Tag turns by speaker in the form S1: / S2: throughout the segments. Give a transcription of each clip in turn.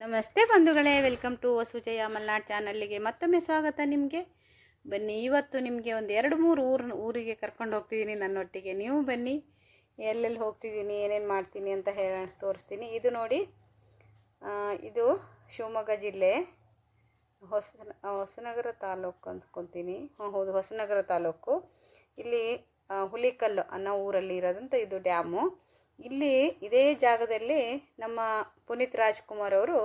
S1: ನಮಸ್ತೆ ಬಂಧುಗಳೇ, welcome to ವಸುಜಯ Malnad ಚಾನಲ್ಗೆ ಮತ್ತೊಮ್ಮೆ ಸ್ವಾಗತ ನಿಮಗೆ. ಬನ್ನಿ, ಇವತ್ತು ನಿಮಗೆ ಒಂದು ಎರಡು ಮೂರು ಊರು, ಊರಿಗೆ ಕರ್ಕೊಂಡು ಹೋಗ್ತಿದ್ದೀನಿ ನನ್ನೊಟ್ಟಿಗೆ. ನೀವು ಬನ್ನಿ, ಎಲ್ಲೆಲ್ಲಿ ಹೋಗ್ತಿದ್ದೀನಿ ಏನೇನು ಮಾಡ್ತೀನಿ ಅಂತ ಹೇಳ, ತೋರಿಸ್ತೀನಿ. ಇದು ನೋಡಿ ಇದು ಶಿವಮೊಗ್ಗ ಜಿಲ್ಲೆ, ಹೊಸ, ಹೊಸನಗರ ತಾಲೂಕು ಅಂದ್ಕೊತೀನಿ. ಹಾಂ, ಹೌದು, ಹೊಸನಗರ ತಾಲೂಕು. ಇಲ್ಲಿ ಹುಲಿಕಲ್ಲು ಅನ್ನೋ ಊರಲ್ಲಿ ಇರೋದಂತ ಇದು ಡ್ಯಾಮು. ಇಲ್ಲಿ ಇದೇ ಜಾಗದಲ್ಲಿ ನಮ್ಮ ಪುನೀತ್ ರಾಜ್ಕುಮಾರ್ ಅವರು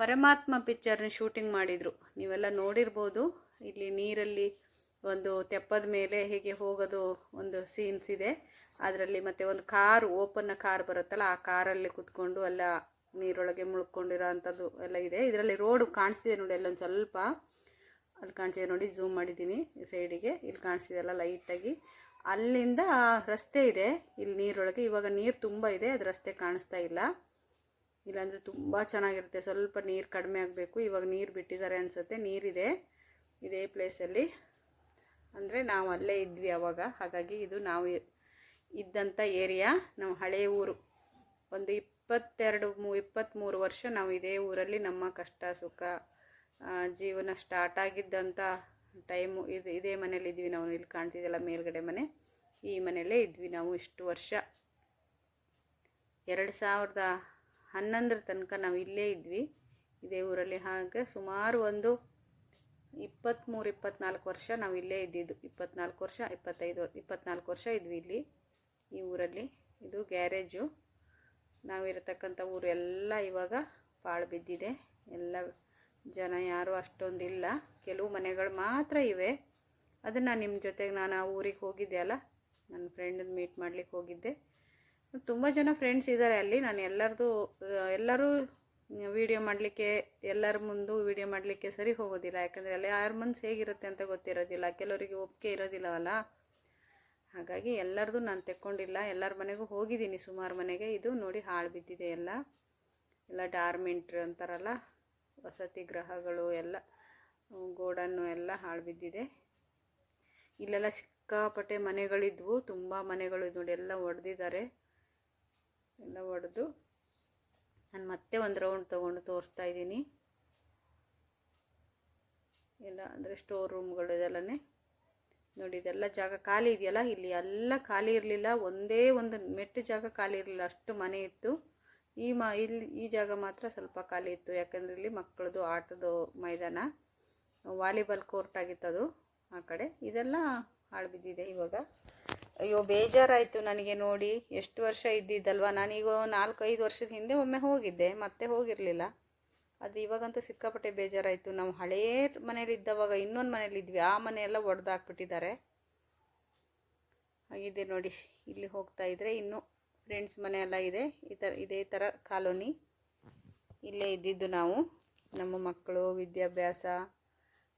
S1: ಪರಮಾತ್ಮ ಪಿಕ್ಚರ್ನ ಶೂಟಿಂಗ್ ಮಾಡಿದರು. ನೀವೆಲ್ಲ ನೋಡಿರ್ಬೋದು, ಇಲ್ಲಿ ನೀರಲ್ಲಿ ಒಂದು ತೆಪ್ಪದ ಮೇಲೆ ಹೀಗೆ ಹೋಗೋದು ಒಂದು ಸೀನ್ಸ್ ಇದೆ. ಅದರಲ್ಲಿ ಮತ್ತು ಒಂದು ಕಾರು ಓಪನ್ನ ಕಾರ್ ಬರುತ್ತಲ್ಲ, ಆ ಕಾರಲ್ಲಿ ಕುತ್ಕೊಂಡು ಅಲ್ಲ ನೀರೊಳಗೆ ಮುಳ್ಕೊಂಡಿರೋ ಅಂಥದ್ದು ಎಲ್ಲ ಇದೆ. ಇದರಲ್ಲಿ ರೋಡು ಕಾಣಿಸ್ತಿದೆ ನೋಡಿ, ಅಲ್ಲೊಂದು ಸ್ವಲ್ಪ. ಅಲ್ಲಿ ಕಾಣ್ತಿದೆ ನೋಡಿ ಝೂಮ್ ಮಾಡಿದ್ದೀನಿ ಈ ಸೈಡಿಗೆ ಇಲ್ಲಿ ಕಾಣಿಸ್ತಿದೆ ಅಲ್ಲ ಲೈಟಾಗಿ ಅಲ್ಲಿಂದ ರಸ್ತೆ ಇದೆ. ಇಲ್ಲಿ ನೀರೊಳಗೆ ಇವಾಗ ನೀರು ತುಂಬ ಇದೆ. ಅದು ರಸ್ತೆ ಕಾಣಿಸ್ತಾ ಇಲ್ಲ. ಇಲ್ಲಾಂದರೆ ತುಂಬ ಚೆನ್ನಾಗಿರುತ್ತೆ. ಸ್ವಲ್ಪ ನೀರು ಕಡಿಮೆ ಆಗಬೇಕು. ಇವಾಗ ನೀರು ಬಿಟ್ಟಿದ್ದಾರೆ ಅನಿಸುತ್ತೆ. ನೀರಿದೆ. ಇದೇ ಪ್ಲೇಸಲ್ಲಿ ಅಂದರೆ ನಾವು ಅಲ್ಲೇ ಇದ್ವಿ ಅವಾಗ. ಹಾಗಾಗಿ ಇದು ನಾವು ಇದ್ದಂಥ ಏರಿಯಾ ನಮ್ಮ ಹಳೆಯ ಊರು. ಒಂದು ಇಪ್ಪತ್ತೆರಡು ಮೂ ಇಪ್ಪತ್ತ್ಮೂರು ವರ್ಷ ನಾವು ಇದೇ ಊರಲ್ಲಿ ನಮ್ಮ ಕಷ್ಟ, ಸುಖ ಜೀವನ ಸ್ಟಾರ್ಟ್ ಆಗಿದ್ದಂಥ ಟೈಮು ಇದು ಇದೇ ಮನೇಲಿ ಇದ್ವಿ ನಾವು, ಇಲ್ಲಿ ಕಾಣ್ತಿದ್ದೆಲ್ಲ ಮೇಲ್ಗಡೆ ಮನೆ. ಈ ಮನೆಯಲ್ಲೇ ಇದ್ವಿ ನಾವು ಇಷ್ಟು ವರ್ಷ. ಎರಡು ಸಾವಿರದ ಹನ್ನೊಂದರ ತನಕ ನಾವು ಇಲ್ಲೇ ಇದ್ವಿ. ಇದೇ ಊರಲ್ಲಿ ಹಾಗೆ ಸುಮಾರು ಒಂದು ಇಪ್ಪತ್ತ್ಮೂರು, ಇಪ್ಪತ್ತ್ನಾಲ್ಕು ವರ್ಷ ನಾವು ಇಲ್ಲೇ ಇದ್ದಿದ್ದು. ಇಪ್ಪತ್ತ್ನಾಲ್ಕು ವರ್ಷ, ಇಪ್ಪತ್ತೈದು ಇಪ್ಪತ್ತ್ನಾಲ್ಕು ವರ್ಷ ಇದ್ವಿ ಇಲ್ಲಿ, ಈ ಊರಲ್ಲಿ. ಇದು ಗ್ಯಾರೇಜು. ನಾವಿರತಕ್ಕಂಥ ಊರು ಎಲ್ಲ ಇವಾಗ ಪಾಳು ಬಿದ್ದಿದೆ. ಎಲ್ಲ ಜನ ಯಾರೂ ಅಷ್ಟೊಂದಿಲ್ಲ. ಕೆಲವು ಮನೆಗಳು ಮಾತ್ರ ಇವೆ. ಅದನ್ನು ನಿಮ್ಮ ಜೊತೆಗೆ ನಾನು ಆ ಊರಿಗೆ ಹೋಗಿದ್ದೆ ಅಲ್ಲ? ನನ್ನ ಫ್ರೆಂಡನ್ನ ಮೀಟ್ ಮಾಡ್ಲಿಕ್ಕೆ ಹೋಗಿದ್ದೆ. ತುಂಬ ಜನ ಫ್ರೆಂಡ್ಸ್ ಇದ್ದಾರೆ ಅಲ್ಲಿ. ನಾನು ಎಲ್ಲರದು, ಎಲ್ಲರೂ ವಿಡಿಯೋ ಮಾಡಲಿಕ್ಕೆ, ಎಲ್ಲರ ಮುಂದೂ ವಿಡಿಯೋ ಮಾಡಲಿಕ್ಕೆ ಸರಿ ಹೋಗೋದಿಲ್ಲ. ಯಾಕಂದರೆ ಅಲ್ಲಿ ಯಾರ ಮನ್ಸು ಹೇಗಿರುತ್ತೆ ಅಂತ ಗೊತ್ತಿರೋದಿಲ್ಲ. ಕೆಲವರಿಗೆ ಒಪ್ಪಿಗೆ ಇರೋದಿಲ್ಲವಲ್ಲ? ಹಾಗಾಗಿ ಎಲ್ಲರದು ನಾನು ತೆಕ್ಕೊಂಡಿಲ್ಲ. ಎಲ್ಲರ ಮನೆಗೂ ಹೋಗಿದ್ದೀನಿ ಸುಮಾರು ಮನೆಗೆ. ಇದು ನೋಡಿ ಹಾಳು ಬಿದ್ದಿದೆ ಎಲ್ಲ. ಎಲ್ಲ ಡಾರ್ಮೆಂಟ್ರ್ ಅಂತಾರಲ್ಲ? ವಸತಿ ಗೃಹಗಳು ಎಲ್ಲ, ಗೋಡನ್ನು ಎಲ್ಲ ಹಾಳು ಬಿದ್ದಿದೆ ಇಲ್ಲೆಲ್ಲ ಸಿಕ್ಕಾಪಟ್ಟೆ ಮನೆಗಳಿದ್ವು, ತುಂಬ ಮನೆಗಳು ನೋಡಿ, ಎಲ್ಲ ಒಡೆದಿದ್ದಾರೆ. ಎಲ್ಲ ಒಡೆದು ನಾನು ಮತ್ತೆ ಒಂದು ರೌಂಡ್ ತೊಗೊಂಡು ತೋರಿಸ್ತಾ ಇದ್ದೀನಿ. ಎಲ್ಲ ಅಂದರೆ ಸ್ಟೋರ್ ರೂಮ್ಗಳು ಇದೆಲ್ಲನೇ. ನೋಡಿ, ಇದೆಲ್ಲ ಜಾಗ ಖಾಲಿ ಇದೆಯಲ್ಲ, ಇಲ್ಲಿ ಎಲ್ಲ ಖಾಲಿ ಇರಲಿಲ್ಲ, ಒಂದೇ ಒಂದು ಮೆಟ್ಟು ಜಾಗ ಖಾಲಿ ಇರಲಿಲ್ಲ, ಅಷ್ಟು ಮನೆ ಇತ್ತು. ಈ ಮ, ಇಲ್ಲಿ ಈ ಜಾಗ ಮಾತ್ರ ಸ್ವಲ್ಪ ಖಾಲಿ ಇತ್ತು. ಯಾಕಂದರೆ ಇಲ್ಲಿ ಮಕ್ಕಳದು ಆಟದ ಮೈದಾನ, ವಾಲಿಬಾಲ್ ಕೋರ್ಟ್ ಆಗಿತ್ತು ಅದು ಆ ಕಡೆ. ಇದೆಲ್ಲ ಹಾಳು ಬಿದ್ದಿದೆ ಇವಾಗ. ಅಯ್ಯೋ, ಬೇಜಾರಾಯಿತು ನನಗೆ ನೋಡಿ. ಎಷ್ಟು ವರ್ಷ ಇದ್ದಿದ್ದಲ್ವ? ನಾನೀಗ ನಾಲ್ಕೈದು ವರ್ಷದ ಹಿಂದೆ ಒಮ್ಮೆ ಹೋಗಿದ್ದೆ, ಮತ್ತೆ ಹೋಗಿರಲಿಲ್ಲ. ಅದು ಇವಾಗಂತೂ ಸಿಕ್ಕಾಪಟ್ಟೆ ಬೇಜಾರಾಯಿತು. ನಾವು ಹಳೆಯ ಮನೇಲಿ ಇದ್ದವಾಗ ಇನ್ನೊಂದು ಮನೇಲಿ ಇದ್ವಿ. ಆ ಮನೆಯೆಲ್ಲ ಒಡೆದಾಕ್ಬಿಟ್ಟಿದ್ದಾರೆ. ಆಗಿದೆ ನೋಡಿ, ಇಲ್ಲಿ ಹೋಗ್ತಾ ಇದ್ದರೆ ಇನ್ನೂ ಫ್ರೆಂಡ್ಸ್, ಮನೆ ಎಲ್ಲ ಇದೆ. ಈ ಥರ ಇದೇ ಥರ ಕಾಲೋನಿ. ಇಲ್ಲೇ ಇದ್ದಿದ್ದು ನಾವು. ನಮ್ಮ ಮಕ್ಕಳು, ವಿದ್ಯಾಭ್ಯಾಸ,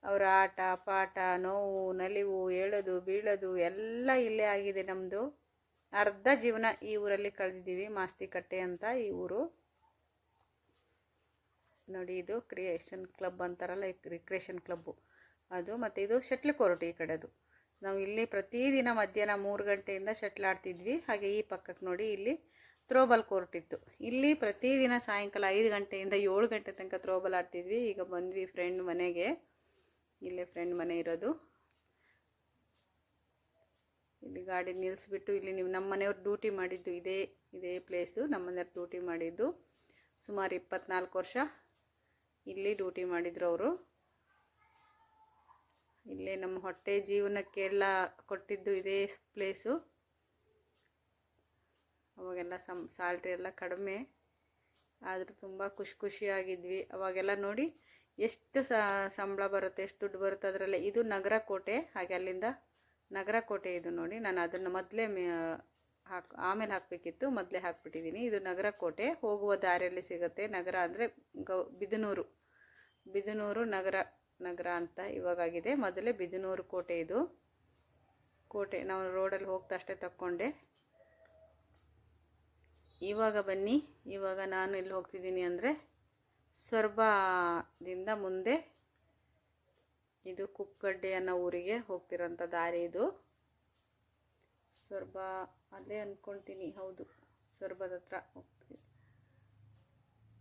S1: ಅವರ ಆಟ, ಪಾಠ, ನೋವು, ನಲಿವು, ಹೇಳೋದು, ಬೀಳೋದು ಎಲ್ಲ ಇಲ್ಲೇ ಆಗಿದೆ ನಮ್ಮದು ಅರ್ಧ ಜೀವನ ಈ ಊರಲ್ಲಿ ಕಳೆದಿದ್ದೀವಿ. ಮಾಸ್ತಿಕಟ್ಟೆ ಅಂತ ಈ ಊರು. ನೋಡಿ, ಇದು ಕ್ರಿಯೇಷನ್ ಕ್ಲಬ್ ಅಂತಾರಲ್ಲ ರಿಕ್ರಿಯೇಷನ್ ಕ್ಲಬ್ಬು ಅದು ಮತ್ತು ಇದು ಶಟ್ಲ್ ಕೋರ್ಟ್ ಈ ಕಡೆದು. ನಾವು ಇಲ್ಲಿ ಪ್ರತಿದಿನ ಮಧ್ಯಾಹ್ನ ಮೂರು ಗಂಟೆಯಿಂದ ಶಟ್ಲ್ ಆಡ್ತಿದ್ವಿ. ಹಾಗೆ ಈ ಪಕ್ಕಕ್ಕೆ ನೋಡಿ ಇಲ್ಲಿ ಥ್ರೋಬಾಲ್ ಕೋರ್ಟ್ ಇತ್ತು. ಇಲ್ಲಿ ಪ್ರತಿದಿನ ಸಾಯಂಕಾಲ ಐದು ಗಂಟೆಯಿಂದ ಏಳು ಗಂಟೆ ತನಕ ಥ್ರೋಬಾಲ್ ಆಡ್ತಿದ್ವಿ. ಈಗ ಬಂದ್ವಿ ಫ್ರೆಂಡ್ ಮನೆಗೆ. ಇಲ್ಲೇ ಫ್ರೆಂಡ್ ಮನೆ ಇರೋದು. ಇಲ್ಲಿ ಗಾಡಿ ನಿಲ್ಲಿಸ್ಬಿಟ್ಟು ಇಲ್ಲಿ ನೀವು ನಮ್ಮ ಮನೆಯವ್ರು ಡ್ಯೂಟಿ ಮಾಡಿದ್ದು ಇದೇ ಇದೇ ಪ್ಲೇಸು ನಮ್ಮ ಮನೆಯವ್ರು ಡ್ಯೂಟಿ ಮಾಡಿದ್ದು ಸುಮಾರು ಇಪ್ಪತ್ನಾಲ್ಕು ವರ್ಷ ಇಲ್ಲಿ ಡ್ಯೂಟಿ ಮಾಡಿದ್ರು ಅವರು. ಇಲ್ಲೇ ನಮ್ಮ ಹೊಟ್ಟೆ ಜೀವನಕ್ಕೆಲ್ಲ ಕೊಟ್ಟಿದ್ದು ಇದೇ ಪ್ಲೇಸು ಅವಾಗೆಲ್ಲ ಸಮ್ ಸ್ಯಾಲ್ರಿ ಎಲ್ಲ ಕಡಿಮೆ. ಆದರೂ ತುಂಬ ಖುಷಿ ಖುಷಿಯಾಗಿದ್ವಿ. ಅವಾಗೆಲ್ಲ ನೋಡಿ ಎಷ್ಟು ಸಂಬಳ ಬರುತ್ತೆ, ಎಷ್ಟು ದುಡ್ಡು ಬರುತ್ತೆ ಅದರಲ್ಲೇ. ಇದು ನಗರ ಕೋಟೆ ಹಾಗೆ ಅಲ್ಲಿಂದ ನಗರ ಕೋಟೆ ಇದು ನೋಡಿ. ನಾನು ಅದನ್ನು ಮೊದಲೇ ಹಾಕ್, ಆಮೇಲೆ ಹಾಕಬೇಕಿತ್ತು. ಮೊದಲೇ ಹಾಕ್ಬಿಟ್ಟಿದ್ದೀನಿ. ಇದು ನಗರ ಕೋಟೆ ಹೋಗುವ ದಾರಿಯಲ್ಲಿ ಸಿಗುತ್ತೆ ನಗರ ಅಂದರೆ ಗೌ, ಬಿದನೂರು. ಬಿದನೂರು ನಗರ ನಗರ ಅಂತ ಇವಾಗಾಗಿದೆ. ಮೊದಲೇ ಬಿದನೂರು ಕೋಟೆ ಇದು. ಕೋಟೆ, ನಾವು ರೋಡಲ್ಲಿ ಹೋಗ್ತಾ ಅಷ್ಟೇ ತಕ್ಕೊಂಡೆ. ಇವಾಗ ಬನ್ನಿ. ಇವಾಗ ನಾನು ಇಲ್ಲಿ ಹೋಗ್ತಿದ್ದೀನಿ ಅಂದರೆ ಸೊರಬದಿಂದ ಮುಂದೆ ಇದು ಕುಕ್ಕಡ್ಡೆ ಅನ್ನೋ ಊರಿಗೆ ಹೋಗ್ತಿರೋಂಥ ದಾರಿ ಇದು. ಸೊರಬ ಅಲ್ಲೇ ಅಂದ್ಕೊಳ್ತೀನಿ ಹೌದು, ಸೊರಬದ ಹತ್ರ ಹೋಗ್ತೀವಿ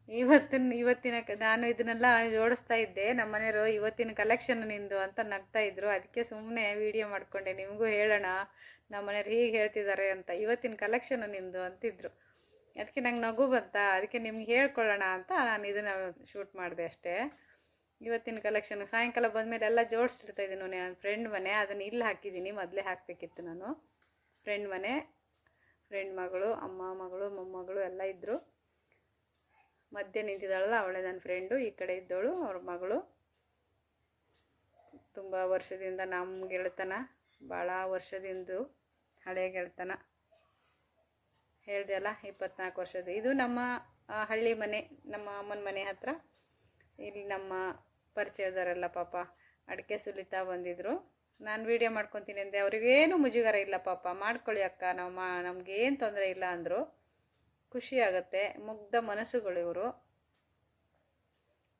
S1: ಇವತ್ತಿನ ಇವತ್ತಿನ ನಾನು ಇದನ್ನೆಲ್ಲ ಜೋಡಿಸ್ತಾ ಇದ್ದೆ. ನಮ್ಮ ಮನೆಯವರು ಇವತ್ತಿನ ಕಲೆಕ್ಷನ್ ನಿಂದು ಅಂತ ನಗ್ತಾ ಇದ್ರು. ಅದಕ್ಕೆ ಸುಮ್ಮನೆ ವಿಡಿಯೋ ಮಾಡಿಕೊಂಡೆ. ನಿಮಗೂ ಹೇಳೋಣ. ನಮ್ಮ ಮನೆಯವ್ರು ಹೀಗೆ ಹೇಳ್ತಿದ್ದಾರೆ ಅಂತ. ಇವತ್ತಿನ ಕಲೆಕ್ಷನ್ ನಿಂದು ಅಂತಿದ್ರು. ಅದಕ್ಕೆ ನಂಗೆ ನಗು ಬಂತ? ಅದಕ್ಕೆ ನಿಮ್ಗೆ ಹೇಳ್ಕೊಳ್ಳೋಣ ಅಂತ ನಾನು ಇದನ್ನು ಶೂಟ್ ಮಾಡಿದೆ ಅಷ್ಟೇ. ಇವತ್ತಿನ ಕಲೆಕ್ಷನ್ ಸಾಯಂಕಾಲ ಬಂದಮೇಲೆ ಎಲ್ಲ ಜೋಡಿಸ್ಬಿಡ್ತಾ ಇದ್ದೀನಿ ನನ್ನ ಫ್ರೆಂಡ್ ಮನೆ, ಅದನ್ನು ಇಲ್ಲಿ ಹಾಕಿದ್ದೀನಿ. ಮೊದಲೇ ಹಾಕಬೇಕಿತ್ತು ನಾನು. ಫ್ರೆಂಡ್ ಮನೆ ಫ್ರೆಂಡ್ ಮಗಳು, ಅಮ್ಮ ಮಗಳು, ಮೊಮ್ಮಗಳು ಎಲ್ಲ ಇದ್ದರು ಮಧ್ಯೆ ನಿಂತಿದ್ದಾಳಲ್ಲ, ಅವಳೆ ನನ್ನ ಫ್ರೆಂಡು ಈ ಕಡೆ ಇದ್ದವಳು ಅವ್ರ ಮಗಳು. ತುಂಬ ವರ್ಷದಿಂದ ನಮ್ಮ ಗೆಳೆತನ ಭಾಳ ವರ್ಷದಿಂದ ಹಳೆಯ ಗೆಳೆತನ. ಹೇಳ್ದೆ ಅಲ್ಲ, ಇಪ್ಪತ್ನಾಲ್ಕು ವರ್ಷದ ಇದು ನಮ್ಮ ಹಳ್ಳಿ ಮನೆ, ನಮ್ಮ ಅಮ್ಮನ ಮನೆ ಹತ್ರ. ಇಲ್ಲಿ ನಮ್ಮ ಪರಿಚಯದವರೆಲ್ಲ ಪಾಪ ಅಡಿಕೆ ಸುಲಿತಾ ಬಂದಿದ್ದರು ನಾನು ವೀಡಿಯೋ ಮಾಡ್ಕೊತೀನಿ ಅಂದೆ, ಅವ್ರಿಗೇನು ಮುಜುಗರ ಇಲ್ಲ ಪಾಪ. ಮಾಡ್ಕೊಳ್ಳಿ ಅಕ್ಕ ನಾವು ಮಾ ನಮಗೇನು ತೊಂದರೆ ಇಲ್ಲ ಅಂದರು. ಖುಷಿ ಆಗುತ್ತೆ ಮುಗ್ಧ ಮನಸ್ಸುಗಳು ಇವರು.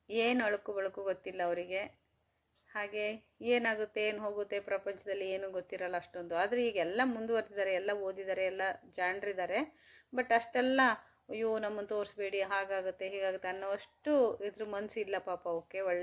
S1: ಏನು ಅಳುಕು ಬಳುಕು ಗೊತ್ತಿಲ್ಲ ಅವರಿಗೆ. ಹಾಗೆ ಏನಾಗುತ್ತೆ, ಏನು ಹೋಗುತ್ತೆ, ಪ್ರಪಂಚದಲ್ಲಿ ಏನೂ ಗೊತ್ತಿರಲ್ಲ ಅಷ್ಟೊಂದು. ಆದರೆ ಈಗ ಎಲ್ಲ ಮುಂದುವರೆದಿದ್ದಾರೆ, ಎಲ್ಲ ಓದಿದ್ದಾರೆ, ಎಲ್ಲ ಜಾಣರಿದ್ದಾರೆ. ಬಟ್ ಅಷ್ಟೆಲ್ಲ, ಅಯ್ಯೋ, ನಮ್ಮನ್ನು ತೋರಿಸ್ಬೇಡಿ, ಹಾಗಾಗುತ್ತೆ, ಹೀಗಾಗುತ್ತೆ ಅನ್ನೋವಷ್ಟು ಇದ್ರ ಮನಸ್ಸಿಲ್ಲ ಪಾಪ ಅವಕ್ಕೆ ಒಳ್ಳೆ